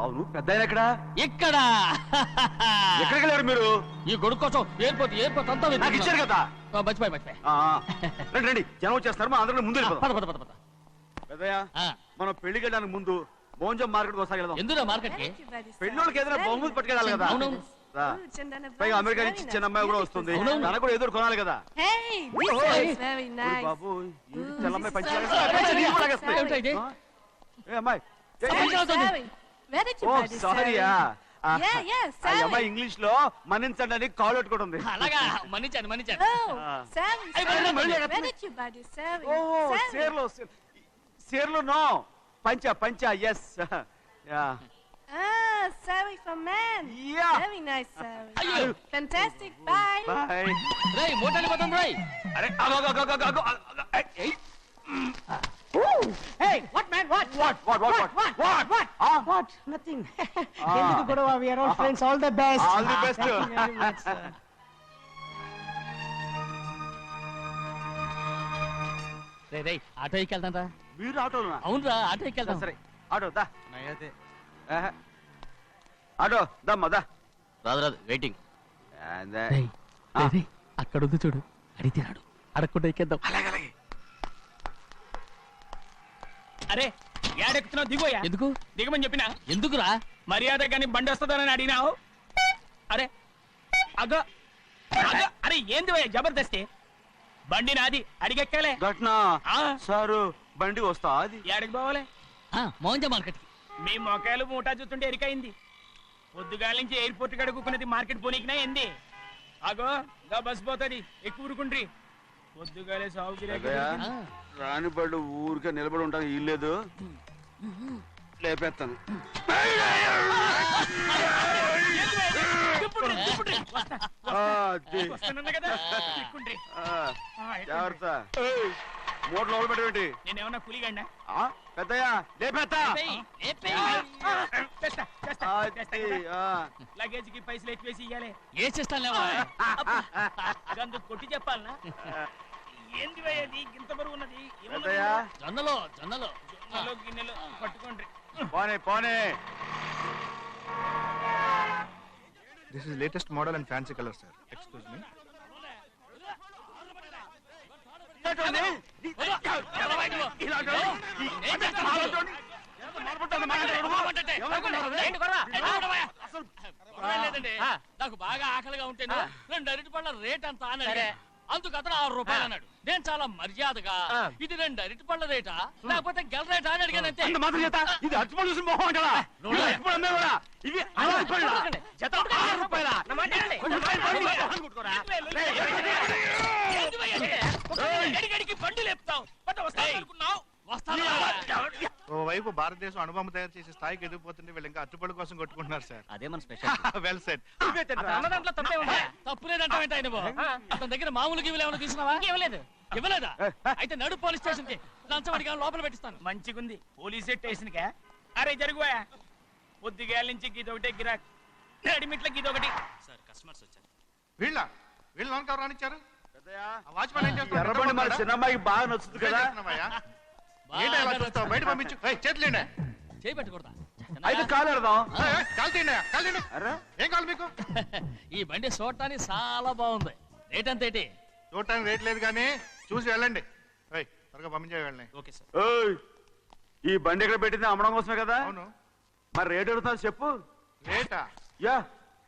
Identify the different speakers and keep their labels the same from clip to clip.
Speaker 1: అవును పెద్ద ఆయన ఎక్కడ
Speaker 2: ఇక్కడ
Speaker 1: ఎక్కడికి వెళ్ళారు మీరు
Speaker 2: ఈ గొడుగు కోసం ఎయిర్పోర్ట్ ఎయిర్పోర్ట్ అంతా
Speaker 1: నాకు ఇచ్చారు కదా
Speaker 2: ఆ, మర్చిపోయి మర్చిపోయి
Speaker 1: ఆ, ఆ. రండి రండి జనం వచ్చేస్తారు మనం అందరం ముందు
Speaker 2: ఆ,
Speaker 1: వెళ్ళిపోదాం.
Speaker 2: పద పద పద పద
Speaker 1: పెద్దయ్య
Speaker 2: ఆ,
Speaker 1: మనం పెళ్ళికి వెళ్ళడానికి ముందు మోంజం మార్కెట్ ఒకసారి వెళ్దాం
Speaker 2: ఎందురా మార్కెట్కి
Speaker 1: పెళ్ళోళ్ళకి ఏదైనా బహుమతి పట్టుకెళ్ళాలి కదా. రా. పైగా అమెరికా నుంచి చిన్న అమ్మాయి కూడా వస్తుంది
Speaker 2: అవునవును.
Speaker 1: తనకు కూడా ఎదురు కొనాలి కదా ఓరి. బాబు ఈ తెల్లమ్మాయి పంచి
Speaker 3: Sorry.
Speaker 1: లాగేస్తుంది. పంచి నీకు కూడా లాగేస్తుంది.
Speaker 2: ఏమిటా ఇది?
Speaker 1: ఆ? ఏ అమ్మాయి ఏ,
Speaker 2: Sorry.
Speaker 1: A,
Speaker 3: Sorry, sorry. You buy this
Speaker 1: సారీయా
Speaker 3: sorry.
Speaker 1: అమ్మాయి ఇంగ్లీష్లో మన్నించండి అని కాల్ పెట్టుకుంటుంది
Speaker 2: అలాగా మన్నించాను మన్నించాను
Speaker 3: Oh,
Speaker 1: Ah.
Speaker 3: You.
Speaker 1: సేర్లో సేర్లో నో పంచ పంచ yes ya
Speaker 3: Ah, saree for men.
Speaker 1: Yeah.
Speaker 3: Very nice saree.
Speaker 2: అయ్యో
Speaker 3: Fantastic. Bye.
Speaker 1: బాయ్
Speaker 2: రేయ్ మోటార్ పోతుంది రేయ్
Speaker 1: అరే అగో అగో అగో అగో అగో ఏయ్
Speaker 4: Hey, what man? What?
Speaker 1: What what what what what
Speaker 4: What?
Speaker 1: ఆ
Speaker 4: What? Nothing.
Speaker 1: Ah.
Speaker 4: ఎందుకు గొడవ? We are all friends. All the best.
Speaker 1: All the
Speaker 4: Ah,
Speaker 1: best.
Speaker 4: Thank you very much, sir.
Speaker 2: రే రేయ్ ఆటో ఎక్కి వెళ్తాం రా
Speaker 1: మీరు ఆటోనా
Speaker 2: అవునురా ఆటో ఎక్కి వెళ్తాం
Speaker 1: సరే ఆటో దా ఆహా. ఆటో దమ్మా దా
Speaker 2: రాదు రాదు వెయిటింగ్ అక్కడ ఉంది చూడు అడిగితే రాడు అడగకుండా ఎక్కేద్దాం
Speaker 1: అలాగే అలాగే
Speaker 5: అరే ఏడెక్కుతున్నావు దిగోయా
Speaker 2: ఎందుకు?
Speaker 5: దిగమని చెప్పినా?
Speaker 2: ఎందుకురా?
Speaker 5: మర్యాద కానీ బండి వస్తుందని అడిగినావు? అరే అగ అగ అరే ఏంది భయ్యా జబర్దస్తి? బండి నాది అడిగెక్కాలే.
Speaker 1: ఘట్నా
Speaker 5: ఆ.
Speaker 1: సారు బండి వస్తా అది
Speaker 5: ఏడకి పోవాలి?
Speaker 2: ఆ, మోహన్జా మార్కెట్కి
Speaker 5: మీ మొక్కలు మూటా చూస్తుంటే ఎరికైంది. పొద్దుగాల నుంచి ఎయిర్పోర్ట్ కడుక్కున్నది మార్కెట్ పోనీకినా ఏంది? అగో గా బస్ పోతుంది. ఎక్కువ ఊరుకుండ్రి. పొద్దుగాలే సాగు
Speaker 1: ఊరికే నిలబడి ఉంటాను ఇల్లేదు లేపేస్తాను. జాగ్రత్త. మూడు లోపల పెట్టేటి
Speaker 5: నేనేమన్నా కూలిగండా
Speaker 1: పెద్దయ్యా లేపేస్తా.
Speaker 5: లగేజ్కి పైసలు ఎక్కువేసి ఇయ్యాలి
Speaker 2: ఏ చేస్తాను
Speaker 5: గందు కొట్టి చెప్పాలనా ఏంది ఇది ఇంత బరువు ఉన్నది?
Speaker 1: పెద్దయ్యా
Speaker 2: జొన్నలో జొన్నలో
Speaker 5: గిన్నెలు పట్టుకోండి
Speaker 1: పోనే పోనే
Speaker 6: This is latest model and fancy color, sir. Excuse me.
Speaker 2: నాకు బాగా ఆకలిగా ఉంటేను రెండు అరటి పళ్ళ రేట్ అంత అని అడిగా. అందుకు అతను ఆరు రూపాయలు అన్నాడు. నేను చాలా మర్యాదగా ఇది రెండు అరటి పళ్ళ రేటా లేకపోతే గెల రేటా అని అడిగాను అంతే.
Speaker 1: అంత మాత్రం చేత? ఇది చూసి మొహం ఇవి ఆరు రూపాయలా? కొంచెం పైన పడి మొహం కొట్టుకోరా?
Speaker 5: ఏంది భయ్యా ఇది? గడిగడికి బండి లేపుతావు పట్ట వస్తాయి అనుకున్నావు
Speaker 2: వస్తాను
Speaker 6: ఓవైపు భారతదేశం అనుభవం తయారు చేసే స్థాయికి ఎదిగిపోతుంటే వీళ్ళు ఇంకా అట్టుపడి కోసం కొట్టుకుంటున్నారు సార్.
Speaker 2: అదే మన స్పెషల్
Speaker 6: వెల్ సెట్
Speaker 5: తప్పే?
Speaker 2: అతని దగ్గర మామూలు గివ్వులు ఏమైనా తీసుకున్నావా ఇవ్వలేదు. ఇవ్వలేదా? అయితే నడు పోలీస్ స్టేషన్కి లంచం అడిగా లోపల పెట్టిస్తాను.
Speaker 5: మంచిగుంది. పోలీస్ స్టేషన్ కా అరే జరుగువా పొద్దుగాల నుంచి గీదొకటే గిరాక్. నడిమిట్ల గీదొకటి.
Speaker 6: వీళ్ళ? వీళ్ళు లోనికి ఎవరు రానిచ్చారు? వాచ్మెన్ ఏం?
Speaker 1: ఎర్రబండి మన చిన్నమ్మాయికి బాగా నచ్చుతుంది కదా?
Speaker 6: ఏంటి అలా చూస్తావు? బయట పంపించు. చేతులేండి
Speaker 2: చేయి పెట్టకూడదా
Speaker 1: అయితే కాలు ఎడదాం
Speaker 6: ఏయ్, ఏయ్, కాలు తీయండి కాలు తీయండి.
Speaker 1: అరే.
Speaker 6: ఏం కావాలి మీకు?
Speaker 2: ఈ బండి చూడటానికి చాలా బాగుంది. రేట్ అంత ఏంటి?
Speaker 6: చూడటానికి రేట్ లేదు కానీ చూసి వెళ్ళండి. త్వరగా పంపించే వెళ్ళండి.
Speaker 5: Okay sir.
Speaker 1: ఈ బండి ఎక్కడ పెట్టింది? అమ్మడం కోసమే కదా?
Speaker 6: అవును.
Speaker 1: మరి రేట్ అడుగుతా చెప్పు.
Speaker 6: రేటా
Speaker 1: యా.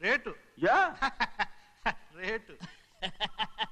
Speaker 6: Rate
Speaker 1: yeah.
Speaker 6: రేటు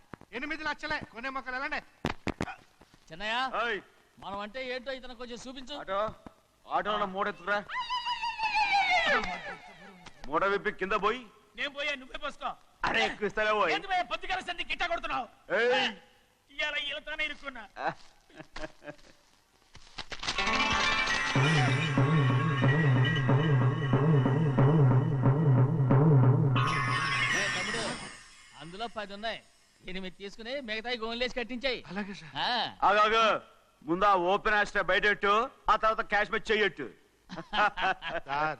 Speaker 6: ఎనిమిది లక్షలే. కొనే మొక్కలు వెళ్ళండి.
Speaker 2: చిన్నయ్య మనం అంటే ఏంటో ఇతను కొంచెం చూపించు.
Speaker 1: ఆటో ఆటోలో మూడెత్తురా మూడ విప్పి కింద పోయి.
Speaker 5: నేను పోయా నువ్వే పోసుకో.
Speaker 1: అరే ఎక్కువ ఇస్తాలే పోయి.
Speaker 5: ఏంటి పోయా? పొద్దుగాల గిట్ట కొడుతున్నావు.
Speaker 1: ఏయ్.
Speaker 5: ఇవాళ ఇలాతానే
Speaker 2: అందులో పది ఉన్నాయి. ఎనిమిది తీసుకుని మిగతాయి గోన్లేసి కట్టించాయి.
Speaker 6: అలాగే సార్.
Speaker 1: ఆగాగు ముందు ఆ ఓపెన్ ఆస్ట్రా బయటెట్టు ఆ తర్వాత క్యాష్ మెచ్ చెయ్యట్టు.
Speaker 6: సార్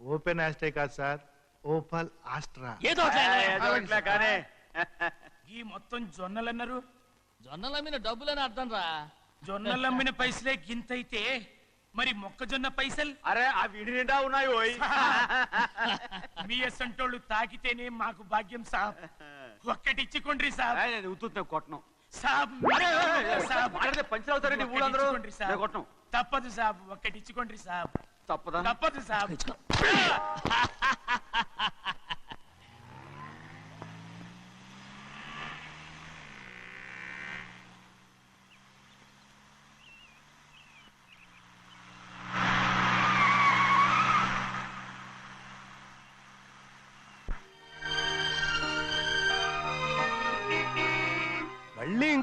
Speaker 6: ఓపెన్ ఆస్టే కాదు సార్ ఓపల్ ఆస్ట్రా.
Speaker 2: ఏదో ఒకటి
Speaker 1: కానీ.
Speaker 5: ఈ మొత్తం జొన్నలు అన్నారు
Speaker 2: జొన్నల మీద డబ్బులని అర్థం రా.
Speaker 5: జొన్నలు అమ్మిన పైసలే గింతైతే మరి మొక్కజొన్న పైసలు?
Speaker 1: అరే ఆ విడి నిండా ఉన్నాయి ఓయ్.
Speaker 5: మీ అసంటోళ్ళు తాకితేనే మాకు భాగ్యం సాబ్. ఒక్కటిచ్చుకోండి సాబ్.
Speaker 1: ఉత్తున్నా కొట్టను.
Speaker 5: సాబ్.
Speaker 1: పంచర్ అవుతారండి ఊళ్ళందరూ కొట్టను.
Speaker 5: తప్పదు సాబ్. ఒక్కటిచ్చుకోండి సాబ్.
Speaker 1: తప్పదా?
Speaker 5: తప్పదు సాబ్.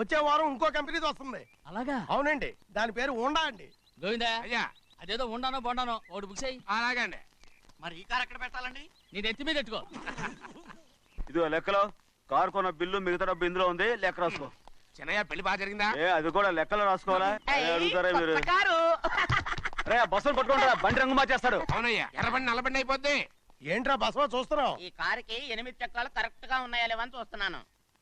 Speaker 7: వచ్చే వారం ఇంకో కంపెనీది వస్తుంది.
Speaker 2: అలాగా?
Speaker 7: అవునండి. దాని పేరు ఉండా అండి.
Speaker 8: అయ్యా.
Speaker 2: అదేదో ఉండానో బొండానో ఒకటి బుక్ చేయి.
Speaker 8: అలాగండి.
Speaker 1: మరి ఈ కార్ ఎక్కడ పెట్టాలండి
Speaker 2: నీ నెత్తి మీద పెట్టుకో
Speaker 1: ఇదిగో లెక్కలో. కారు కొన్న బిల్లు మిగతా డబ్బు ఇందులో ఉంది. లెక్క రాసుకో.
Speaker 8: చిన్నయ్య పెళ్ళి బాగా జరిగిందా?
Speaker 1: ఏ అది కూడా లెక్కలో రాసుకోవాలా? అడుగుతారా మీరు? రే బస్సులు పట్టుకుంటారా? బండి రంగు మార్చేస్తాడు.
Speaker 8: అవునయ్యా. ఎర్రబండి నల్లబండి అయిపోద్ది.
Speaker 7: ఏంట్రా బసవా చూస్తున్నావు?
Speaker 9: ఈ కారుకి ఎనిమిది చక్రాలు కరెక్ట్గా ఉన్నాయా లేవని చూస్తున్నాను.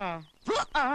Speaker 8: Ah. Ah.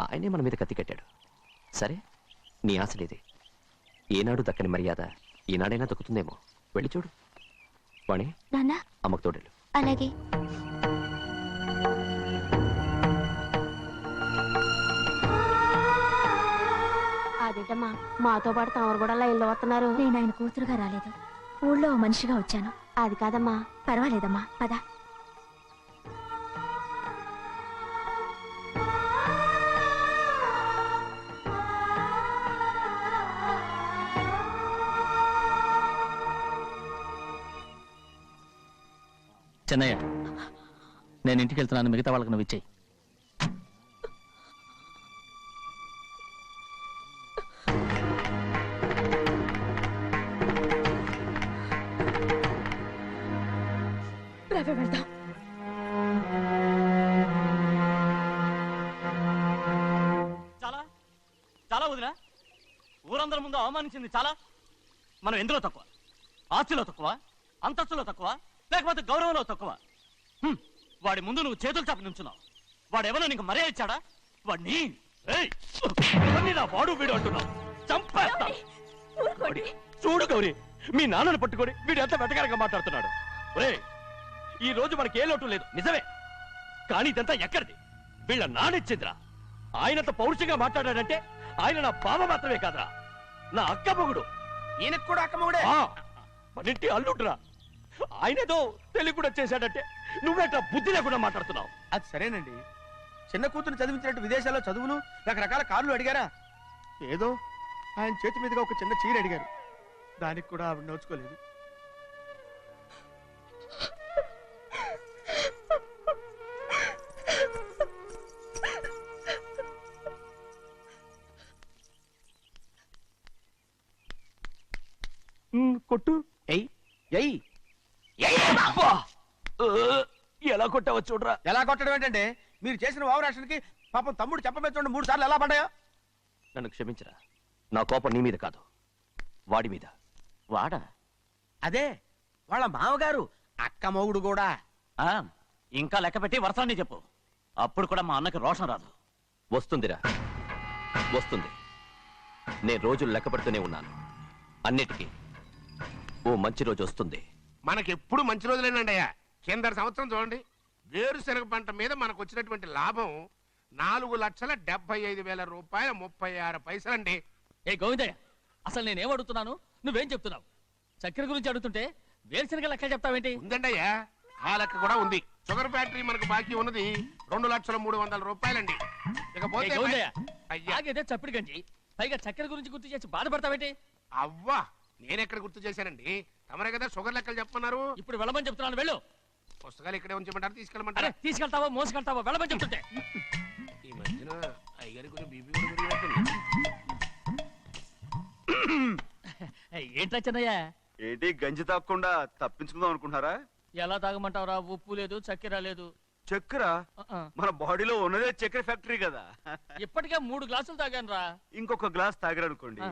Speaker 10: ఆయనే మన మీద కత్తి కట్టాడు. సరే నీ ఆశలేదే. ఏనాడు దక్కని మర్యాద ఈనాడైనా దక్కుతుందేమో. వెళ్ళి చూడు. వాణి
Speaker 11: నాన్న.
Speaker 10: అమ్మకు తోడేలు
Speaker 11: అలాగే.
Speaker 3: అదేంటమ్మా మాతో పాటు తమరు కూడా లైన్లో వస్తున్నారు.
Speaker 11: నేను ఆయన కూతురుగా రాలేదు. ఊళ్ళో మనిషిగా వచ్చాను.
Speaker 3: అది కాదమ్మా.
Speaker 11: పర్వాలేదమ్మా. పద.
Speaker 2: చెన్నయ్య నేను ఇంటికి వెళ్తున్నాను మిగతా వాళ్ళకి నువ్వు ఇచ్చేయి.
Speaker 11: వెళ్దాం.
Speaker 12: చాలా? చాలా వదినా? ఊరందరి ముందు అవమానించింది చాలా? మనం ఎందులో తక్కువ? ఆస్తిలో తక్కువ? అంతస్తులో తక్కువ? లేకపోతే గౌరవంలో తక్కువ. హ్మ్. వాడి ముందు నువ్వు చేతులు చాపి నుంచున్నావు. వాడు ఎవరో నీకు మర్యాద ఇచ్చాడా? వాడిని. ఏయ్! ఎవరిని నా వాడు వీడు అంటున్నావు? చంపేస్తా.
Speaker 11: ఊరుకోండి.
Speaker 12: చూడు గౌరీ మీ నాన్నను పట్టుకొని వీడు ఎంత వెతకారంగా మాట్లాడుతున్నాడు. ఒరే ఈ రోజు మనకి ఏ లోటు లేదు నిజమే. కానీ ఇదంతా ఎక్కడిది? వీళ్ళ నానిచ్చిందిరా ఆయనంత పౌరుషంగా మాట్లాడాడంటే ఆయన నా బావ మాత్రమే కాదురా. నా అక్క మొగుడు.
Speaker 7: ఈయనకు కూడా అక్కమ్మగుడే
Speaker 12: ఆ, మనింటి అల్లుడురా. ఆయనేదో తెలివి కూడా చేశాడంటే నువ్వేట్లా బుద్ధి లేకుండా మాట్లాడుతున్నావు?
Speaker 7: అది సరేనండి. చిన్న కూతురు చదివించినట్టు విదేశాల్లో చదువులు రకరకాల కార్లు అడిగారా? ఏదో ఆయన చేతి మీదుగా ఒక చిన్న చీర అడిగారు. దానికి కూడా ఆవిడ నోచుకోలేదు.
Speaker 12: కొట్టు.
Speaker 7: ఎయ్ ఎయ్
Speaker 12: ఎలా కొట్టావో చూడరా.
Speaker 7: ఎలా కొట్టడం ఏంటంటే మీరు చేసిన వావరాక్షణకి పాపం తమ్ముడు చెప్పబెట్టండి మూడు సార్లు ఎలా పడ్డాయో?
Speaker 10: నన్ను క్షమించరా. నా కోపం నీ మీద కాదు వాడి మీద.
Speaker 12: వాడా?
Speaker 7: అదే వాళ్ళ మామగారు అక్క మొగుడు కూడా.
Speaker 12: ఆ, ఇంకా లెక్క పెట్టి వరసాన్ని చెప్పు. అప్పుడు కూడా మా అన్నకి రోషం రాదు.
Speaker 10: వస్తుందిరా. వస్తుంది. నేను రోజులు లెక్క పెడుతూనే ఉన్నాను. అన్నిటికీ ఓ మంచి రోజు వస్తుంది.
Speaker 8: మనకెప్పుడు మంచి రోజులేనండి అయ్యా. కింద సంవత్సరం చూడండి. వేరుశనగ పంట మీద మనకు వచ్చినటువంటి లాభం నాలుగు లక్షల డెబ్బై ఐదు వేల రూపాయల ముప్పై ఆరు పైసలండి.
Speaker 2: ఏ గోవిందయ్య అసలు నేనేం అడుగుతున్నాను? నువ్వేం చెప్తున్నావు? చక్కెర గురించి అడుగుతుంటే వేరుశనగ లెక్క చెప్తావేంటి?
Speaker 8: ఉందండి అయ్యా ఆ లెక్క కూడా ఉంది. షుగర్ ఫ్యాక్టరీ మనకు బాకీ ఉన్నది రెండు లక్షల మూడు వందల రూపాయలండి. ఇకపోతే
Speaker 2: ఆగేదే చప్పిడి గంజి. పైగా చక్కెర గురించి గుర్తు చేసి బాధపడతావేంటి?
Speaker 8: అవ్వా నేనెక్కడ గుర్తు చేశానండి? తమరే కదా షుగర్ లెక్కలు చెప్పమన్నారు.
Speaker 2: ఇప్పుడు వెళ్ళమని చెప్తున్నాను వెళ్ళు.
Speaker 8: పుస్తకాలు ఇక్కడే ఉంచమంటారు? తీసుకెళ్ళమంటారా?
Speaker 2: తీసుకెళ్తావో మోసుకెళ్తావో? వెళ్ళమని చెప్తుంటే.
Speaker 8: ఈ మధ్యన అయ్యగారి కొంచెం బీపీ
Speaker 2: ఏంట్రా చిన్నయ్య?
Speaker 1: ఏంటి గంజి తాగకుండా తప్పించుకుందాం అనుకుంటున్నారా?
Speaker 2: ఎలా తాగమంటావురా ఉప్పు లేదు చక్కెర లేదు.
Speaker 1: చక్కెర. మన బాడీలో ఉన్నదే చక్కెర ఫ్యాక్టరీ కదా.
Speaker 2: ఇప్పటికే మూడు గ్లాసులు తాగాను రా.
Speaker 1: ఇంకొక గ్లాస్ తాగరనుకోండి.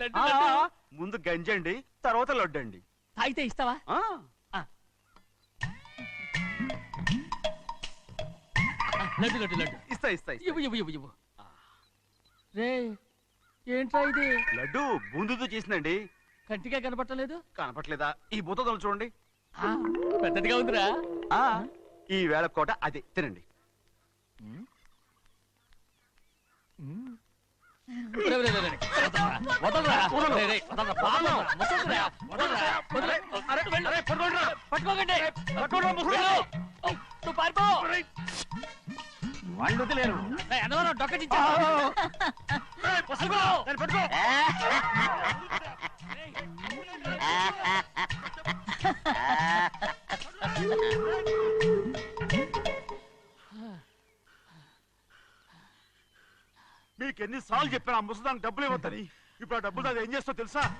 Speaker 2: లడ్డు.
Speaker 1: ముందు గంజండి తర్వాత లడ్డండి.
Speaker 2: తాగితే ఇస్తావా? లడ్డు లడ్డు లడ్డు.
Speaker 1: ఇస్తా ఇస్తా.
Speaker 2: ఇవ్వు ఇవ్వు ఇవ్వు ఇవ్వు. రే ఏంట్రా ఇది?
Speaker 1: లడ్డు బూందుతో చేసిందండి.
Speaker 2: కంటిగా కనపట్టలేదు?
Speaker 1: కనపట్లేదా ఈ బూతలు చూడండి.
Speaker 2: పెద్దదిగా ఉందిరా.
Speaker 1: ఈ వేళ కోట అదే. తినండి.
Speaker 2: వెళ్ళు.
Speaker 12: వదిలేరు.
Speaker 2: రే, అన్నవరం డొక్కచించా పట్టుకో. పట్టుకో
Speaker 1: చెప్పాను ఆ ముసదానికి డబ్బులు ఇవ్వద్దని. ఇప్పుడు ఆ డబ్బులు అది ఏం చేస్తో తెలుసా?